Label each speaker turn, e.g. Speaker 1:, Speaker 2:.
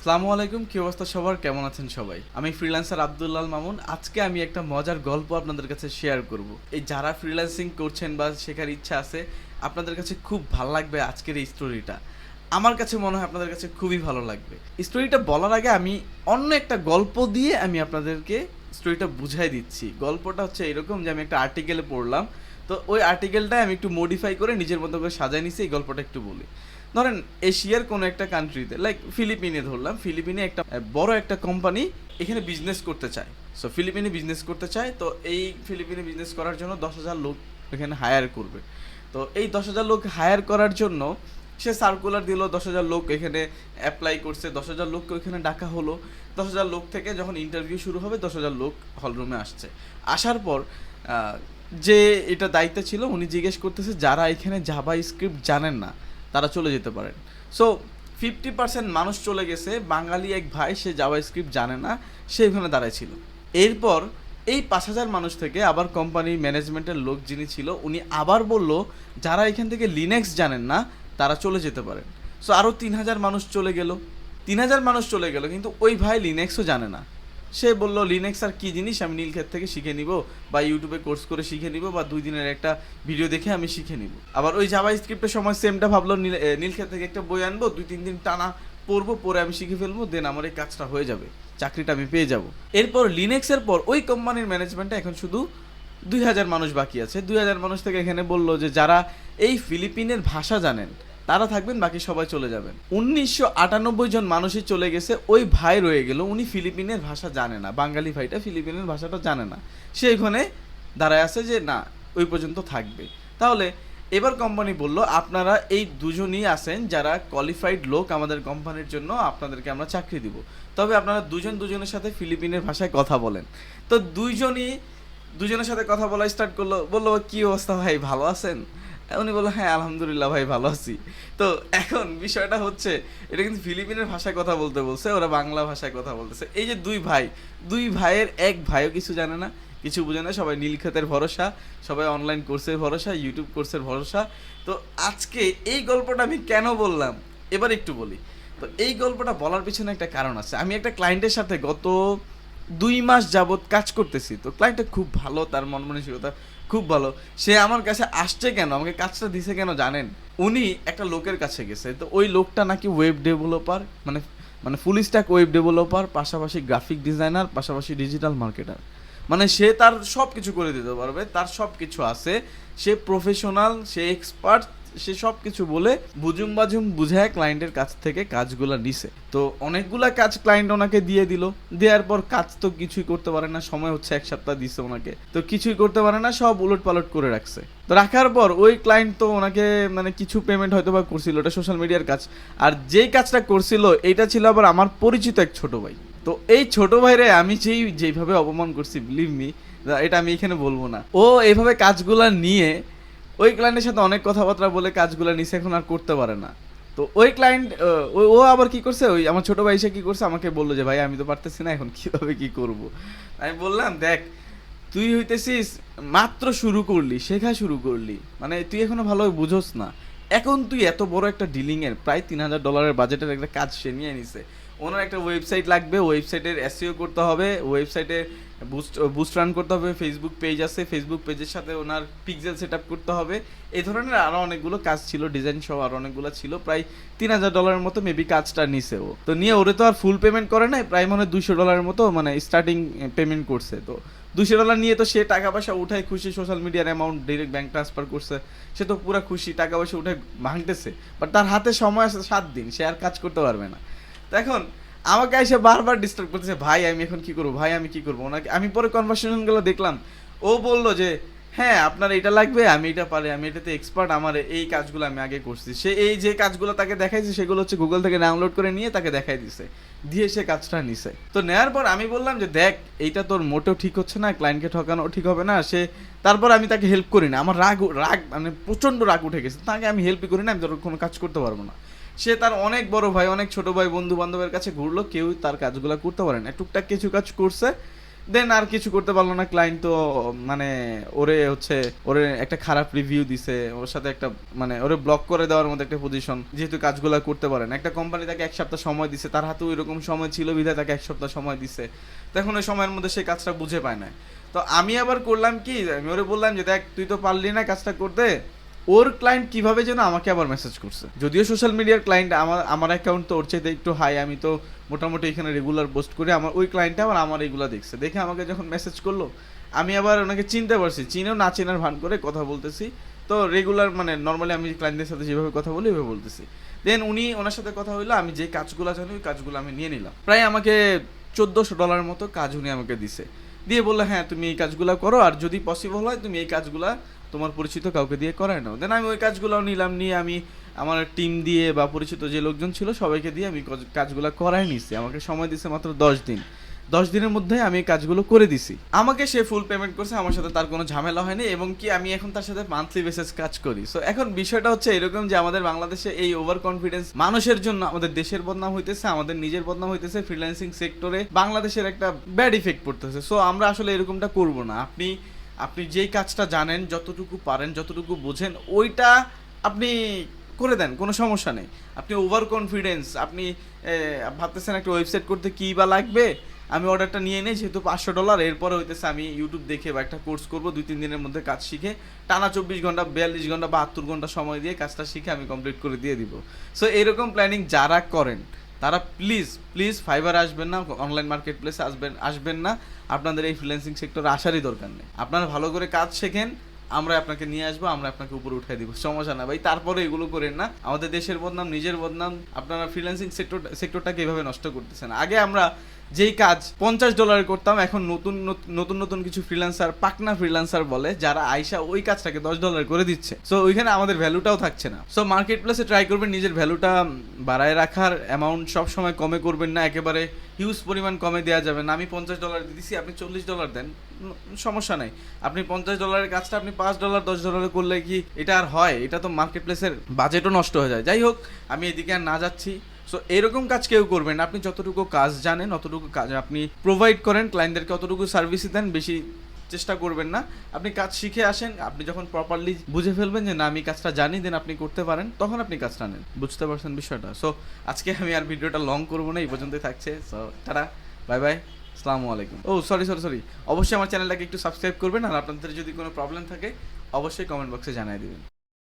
Speaker 1: আসসালামু আলাইকুম, কি অবস্থা সবার? কেমন আছেন সবাই? আমি ফ্রিল্যান্সার আব্দুল্লাল মামুন। আজকে আমি একটা মজার গল্প আপনাদের কাছে শেয়ার করব। এই যারা ফ্রিল্যান্সিং করছেন বা শেখার ইচ্ছা আছে, আপনাদের কাছে খুব ভালো লাগবে আজকের এই স্টোরিটা আমার কাছে মনে হয় আপনাদের কাছে খুবই ভালো লাগবে। স্টোরিটা বলার আগে আমি অন্য একটা গল্প দিয়ে আমি আপনাদেরকে স্টোরিটা বুঝাই দিচ্ছি। গল্পটা হচ্ছে এরকম যে আমি একটা আর্টিকেলে পড়লাম। তো ওই আর্টিকেলটাই আমি একটু মডিফাই করে নিজের মতো করে সাজাই নিছি, এই গল্পটা একটু বলি। ধরেন এশিয়ার কোনো একটা কান্ট্রিতে লাইক ফিলিপিনে ধরলাম, ফিলিপিনে একটা বড় একটা কোম্পানি এখানে বিজনেস করতে চায়। সো ফিলিপিনে বিজনেস করতে চায়, তো এই ফিলিপিনে বিজনেস করার জন্য দশ হাজার লোক এখানে হায়ার করবে। তো এই দশ হাজার লোক হায়ার করার জন্য সে সার্কুলার দিল, দশ হাজার লোক এখানে অ্যাপ্লাই করছে, দশ হাজার লোককে ওইখানে ডাকা হলো। দশ হাজার লোক থেকে যখন ইন্টারভিউ শুরু হবে, দশ হাজার লোক হলরুমে আসছে। আসার পর যে এটা দায়িত্ব ছিল, উনি জিজ্ঞেস করতেছে, যারা এখানে জাভা স্ক্রিপ্ট জানেন না তারা চলে যেতে পারেন। সো ফিফটি পার্সেন্ট মানুষ চলে গেছে, বাঙালি এক ভাই, সে জাভা স্ক্রিপ্ট জানে না, সে ওখানে দাঁড়ায় ছিল। এরপর এই পাঁচ হাজার মানুষ থেকে আবার কোম্পানি ম্যানেজমেন্টের লোক যিনি ছিল, উনি আবার বলল, যারা এখান থেকে লিনেক্স জানেন না, তারা চলে যেতে পারেন। সো আরও তিন হাজার মানুষ চলে গেল। তিন হাজার মানুষ চলে গেল, কিন্তু ওই ভাই লিনেক্সও জানে না। সে বলল লিনেক্স আর কি জিনিস? আমি নীলক্ষেত থেকে শিখে নিব বা ইউটিউবে কোর্স করে শিখে নিব বা দুই দিনের একটা ভিডিও দেখে আমি শিখে নিব। আবার ওই জাভা স্ক্রিপ্টের সময় সেমটা ভাবলো নীলক্ষেত থেকে একটা বই আনব, দুই, তিন দিন টানা পড়ব পরে আমি শিখে ফেলব দেন আমার এই কাজটা হয়ে যাবে, চাকরিটা আমি পেয়ে যাব। এরপর লিনেক্সের পর ওই কোম্পানির ম্যানেজমেন্টটা এখন শুধু দুই হাজার মানুষ বাকি আছে। দুই হাজার মানুষ থেকে এখানে বলল যে, যারা এই ফিলিপিনের ভাষা জানেন তারা থাকবেন, বাকি সবাই চলে যাবেন। উনিশশো আটানব্বই জন মানুষই চলে গেছে, ওই ভাই রয়ে গেল, উনি ফিলিপিনের ভাষা জানে না। বাঙালি ভাইটা ফিলিপিনের ভাষাটা জানে না। সে ওখানে দাঁড়ায় আছে যে, না, ওই পর্যন্ত থাকবে। তাহলে এবার কোম্পানি বলল, আপনারা এই দুজনই আছেন যারা কোয়ালিফাইড লোক আমাদের কোম্পানির জন্য আপনাদেরকে আমরা চাকরি দিব। তবে আপনারা দুজন দুজনের সাথে ফিলিপিনের ভাষায় কথা বলেন। তো দুইজনই দুজনের সাথে কথা বলা স্টার্ট করল, বলল, কি অবস্থা ভাই, ভালো আছেন? উনি বলল হ্যাঁ আলহামদুলিল্লাহ ভাই, ভালো আছি। তো এখন বিষয়টা হচ্ছে, এটা কিন্তু ফিলিপিনের ভাষায় কথা বলতে বলছে, ওরা বাংলা ভাষায় কথা বলতেছে। এই যে দুই ভাই, দুই ভাইয়ের এক ভাইও কিছু জানে না, কিছু বুঝে না, সবাই নীলক্ষেতের ভরসা, সবাই অনলাইন কোর্সের ভরসা ইউটিউব কোর্সের ভরসা। তো আজকে এই গল্পটা আমি কেন বললাম? এবার একটু বলি। তো এই গল্পটা বলার পিছনে একটা কারণ আছে। আমি একটা ক্লায়েন্টের সাথে গত দুই মাস যাবত কাজ করতেছি। তো ক্লায়েন্টটা খুব ভালো, তার মন মানসিকতা খুব ভালো। সে আমার কাছে আসছে কেন? আমাকে কাজটা দিছে কেন জানেন? উনি একটা লোকের কাছে গেছে। তো ওই লোকটা নাকি ওয়েব ডেভেলপার মানে মানে ফুল স্ট্যাক ওয়েব ডেভেলপার পাশাপাশি গ্রাফিক ডিজাইনার পাশাপাশি ডিজিটাল মার্কেটার মানে সে তার সব কিছু করে দিতে পারবে, তার সব কিছু আছে। সে প্রফেশনাল সে এক্সপার্ট সে সব কিছু বলে বুজুম বাজুম বুঝায় ক্লায়েন্টের কাছ থেকে কাজগুলো নিছে। তো অনেকগুলা কাজ ক্লায়েন্ট ওনাকে দিয়ে দিল। দেওয়ার পর কাজ তো কিছুই করতে পারে না, সময় হচ্ছে এক সপ্তাহ দিছে ওনাকে। তো কিছুই করতে পারে না, সব উলট পালট করে রাখছে। তো রাখার পর ওই ক্লায়েন্ট তো ওনাকে মানে কিছু পেমেন্ট হয়তো বা করছিল, ওটা সোশ্যাল মিডিয়ার কাজ। আর যেই কাজটা করছিল, এটা ছিল আবার আমার পরিচিত এক ছোট ভাই। তো এই ছোট ভাইরে আমি যেই, যেইভাবে অপমান করছি বিলিভ মি এটা আমি এখানে বলব না। ও এইভাবে কাজগুলা নিয়ে ওই ক্লায়েন্টের সাথে অনেক কথাবার্তা বলে কাজগুলো নিচে এখন আর করতে পারে না। তো ওই ক্লায়েন্ট ও আবার কি করছে? ওই আমার ছোট ভাই এসে কি করছে? আমাকে বলল যে, ভাই, আমি তো পারতেছি না, এখন কীভাবে কি করব? আমি বললাম, দেখ, তুই হইতেছিস, মাত্র শুরু করলি, শেখা শুরু করলি। মানে তুই এখনও ভালোভাবে বুঝোস না। এখন তুই এত বড় একটা ডিলিং এর প্রায় তিন হাজার ডলারের বাজেটের একটা কাজ সে নিয়ে নিছে। ওনার একটা ওয়েবসাইট লাগবে ওয়েবসাইটের এসইও করতে হবে ওয়েবসাইটে বুস্ট বুস্ট রান করতে হবে ফেসবুক পেজ আছে ফেসবুক পেজের সাথে ওনার পিক্সেল সেট আপ করতে হবে। এই ধরনের আরও অনেকগুলো কাজ ছিল ডিজাইন সহ আরও অনেকগুলো ছিল, প্রায় তিন হাজার ডলারের মতো মেবি কাজটা নিছে ও। তো নিয়ে ওরে তো আর ফুল পেমেন্ট করে নাই, প্রায় মনে হয় দুশো ডলারের মতো মানে স্টার্টিং পেমেন্ট করছে। তো দুশো ডলার নিয়ে তো সে টাকা পয়সা উঠায় খুশি সোশ্যাল মিডিয়ার অ্যামাউন্ট ডিরেক্ট ব্যাংক ট্রান্সফার করছে। সে তো পুরো খুশি, টাকা পয়সা উঠে ভাঙতেছে। বাট তার হাতে সময় আছে সাত দিন, সে আর কাজ করতে পারবে না। এখন আমাকে এসে বারবার ডিস্টার্ব করতেছে, ভাই, আমি এখন কি করব? ভাই, আমি কি করব? ওনাকে, আমি পরে কনভারসেশনগুলো দেখলাম। ও বলল যে হ্যাঁ আপনার এটা লাগবে, আমি এটা পারি, আমি এটাতে এক্সপার্ট আমার এই কাজগুলো আমি আগে করছি। সে এই যে কাজগুলো তাকে দেখাইছে, সেগুলো হচ্ছে গুগল থেকে ডাউনলোড করে নিয়ে তাকে দেখাই দিছে, দিয়ে সে কাজটা নিছে। তো নেওয়ার পর আমি বললাম যে, দেখ, এইটা তোর মোটেও ঠিক হচ্ছে না ক্লায়েন্টকে ঠকানো ঠিক হবে না। সে, তারপর আমি তাকে হেল্প করি না। আমার রাগ রাগ মানে প্রচণ্ড রাগ উঠে গেছে। তাকে আমি হেল্পই করি না, আমি তোর কোনো কাজ করতে পারব না। সে তার অনেক বড় ভাই, অনেক ছোট ভাই বন্ধু বান্ধবের কাছে ঘুরলো, কেউ তার কাজগুলো করতে পারে না। টুকটাক কিছু কাজ করছে, দেন আর কিছু করতে পারল না। ক্লায়েন্ট তো মানে ওরে হচ্ছে, ওরে একটা খারাপ রিভিউ দিছে, ওর সাথে একটা মানে ওরে ব্লক করে দেওয়ার মতো একটা পজিশন যেহেতু কাজগুলো করতে পারে না। একটা কোম্পানি তাকে এক সপ্তাহ সময় দিছে, তার হাতেও এরকম সময় ছিল, বিধায় তাকে এক সপ্তাহ সময় দিছে। তো এখন ওই সময়ের মধ্যে সে কাজটা বুঝে পায় না। তো আমি আবার করলাম কি, আমি ওরে বললাম যে, দেখ, তুই তো পারলি না কাজটা করতে। ওর ক্লায়েন্ট কীভাবে যেন আমাকে আবার মেসেজ করছে? যদিও সোশ্যাল মিডিয়ার ক্লায়েন্ট আমার আমার অ্যাকাউন্ট তো ওর চাইতে একটু হাই আমি তো মোটামুটি এখানে রেগুলার পোস্ট করি আমার ওই ক্লায়েন্টটা আবার আমার এগুলো দেখছে। দেখে আমাকে যখন মেসেজ করল, আমি আবার ওনাকে চিনতে পারছি। চিনেও না চেনার ভান করে কথা বলতেছি। তো রেগুলার মানে নর্মালি আমি ক্লায়েন্টদের সাথে যেভাবে কথা বলি, ওইভাবে বলতেছি। দেন উনি ওনার সাথে কথা হইল, আমি যে কাজগুলো জানি, ওই কাজগুলো আমি নিয়ে নিলাম। প্রায় আমাকে চোদ্দোশো ডলার মতো কাজ উনি আমাকে দিছে। দিয়ে বলল হ্যাঁ তুমি এই কাজগুলো করো, আর যদি পসিবল হয়, তুমি এই কাজগুলা তোমার পরিচিত কাউকে দিয়ে করায় নাও। দেন আমি ওই কাজগুলো নিলাম, নিয়ে আমি আমার টিম দিয়ে বা পরিচিত যে লোকজন ছিল সবাইকে দিয়ে আমি কাজগুলো করাই নিছি। আমাকে সময় দিছে মাত্র দশ দিন। দশ দিনের মধ্যে আমি কাজগুলো করে দিছি। আমাকে সে ফুল পেমেন্ট করছে, আমার সাথে তার কোনো ঝামেলা হয়নি এবং কি আমি এখন তার সাথে মান্থলি বেসিস কাজ করি। সো এখন বিষয়টা হচ্ছে এরকম যে আমাদের বাংলাদেশে এই ওভার কনফিডেন্স মানুষের জন্য আমাদের দেশের বদনাম হইতেছে, আমাদের নিজের বদনাম হইতেছে ফ্রিল্যান্সিং সেক্টরে বাংলাদেশের একটা ব্যাড ইফেক্ট পড়তেছে। সো আমরা আসলে এরকমটা করব না। আপনি আপনি যেই কাজটা জানেন, যতটুকু পারেন, যতটুকু বোঝেন, ওইটা আপনি করে দেন, কোনো সমস্যা নেই। আপনি ওভার কনফিডেন্স আপনি ভাবতেছেন একটা ওয়েবসাইট করতে কী বা লাগবে? আমি অর্ডারটা নিয়ে নিই, যেহেতু পাঁচশো ডলার এরপরে হইতেছে আমি ইউটিউব দেখে বা একটা কোর্স করব, দুই তিন দিনের মধ্যে কাজ শিখে, টানা চব্বিশ ঘণ্টা, বিয়াল্লিশ ঘণ্টা, বাহাত্তর ঘণ্টা সময় দিয়ে কাজটা শিখে আমি কমপ্লিট করে দিয়ে দিব। সো এরকম প্ল্যানিং যারা করেন তারা প্লিজ প্লিজ ফাইবার আসবেন না অনলাইন মার্কেট প্লেসে আসবেন আসবেন না। আপনাদের এই ফ্রিল্যান্সিং সেক্টরে আসারই দরকার নেই। আপনারা ভালো করে কাজ শেখেন আমরা আপনাকে নিয়ে আসব, আমরা আপনাকে উপরে উঠাই দিব। সমস্যা না ভাই, তারপরে এগুলো করেন না। আমাদের দেশের বদনাম, নিজের বদনাম, আপনারা ফ্রিল্যান্সিং সেক্টর সেক্টরটাকে এভাবে নষ্ট করতেছেন। আগে আমরা যেই কাজ পঞ্চাশ ডলারে করতাম, এখন নতুন নত- নতুন নতুন কিছু ফ্রিল্যান্সার পাকনা ফ্রিল্যান্সার বলে, যারা আইসা ওই কাজটাকে দশ ডলার করে দিচ্ছে। সো ওইখানে আমাদের ভ্যালুটাও থাকছে না। সো মার্কেট প্লেসে ট্রাই করবেন, নিজের ভ্যালুটা বাড়ায় রাখার অ্যামাউন্ট সবসময় কমে করবেন না। একেবারে হিউজ পরিমাণ কমে দেওয়া যাবে না। আমি পঞ্চাশ ডলার দিয়েছি আপনি চল্লিশ ডলার দেন। সমস্যা নাই। আপনি পঞ্চাশ ডলারের কাজটা আপনি পাঁচ ডলার দশ ডলারে করলে কি এটা আর হয়? এটা তো মার্কেট প্লেসের বাজেটও নষ্ট হয়ে যায়। যাই হোক, আমি এদিকে আর না যাচ্ছি। সো এরকম কাজ কেউ করবেন আপনি যতটুকু কাজ জানেন, অতটুকু কাজ আপনি প্রোভাইড করেন। ক্লায়েন্টদেরকে অতটুকু সার্ভিসই দেন। বেশি চেষ্টা করবেন না। আপনি কাজ শিখে আসেন, আপনি যখন প্রপারলি বুঝে ফেলবেন যে না, আমি কাজটা জানি দেন আপনি করতে পারেন, তখন আপনি কাজটা নেন। বুঝতে পারছেন বিষয়টা? সো আজকে আমি আর ভিডিওটা লং করব না, এই পর্যন্তই থাকছে। সো তারা বাই বাই আসসালামু আলাইকুম। ও সরি সরি সরি অবশ্যই আমার চ্যানেলটাকে একটু সাবস্ক্রাইব করবেন, আর আপনাদের যদি কোনো প্রবলেম থাকে, অবশ্যই কমেন্ট বক্সে জানিয়ে দিবেন।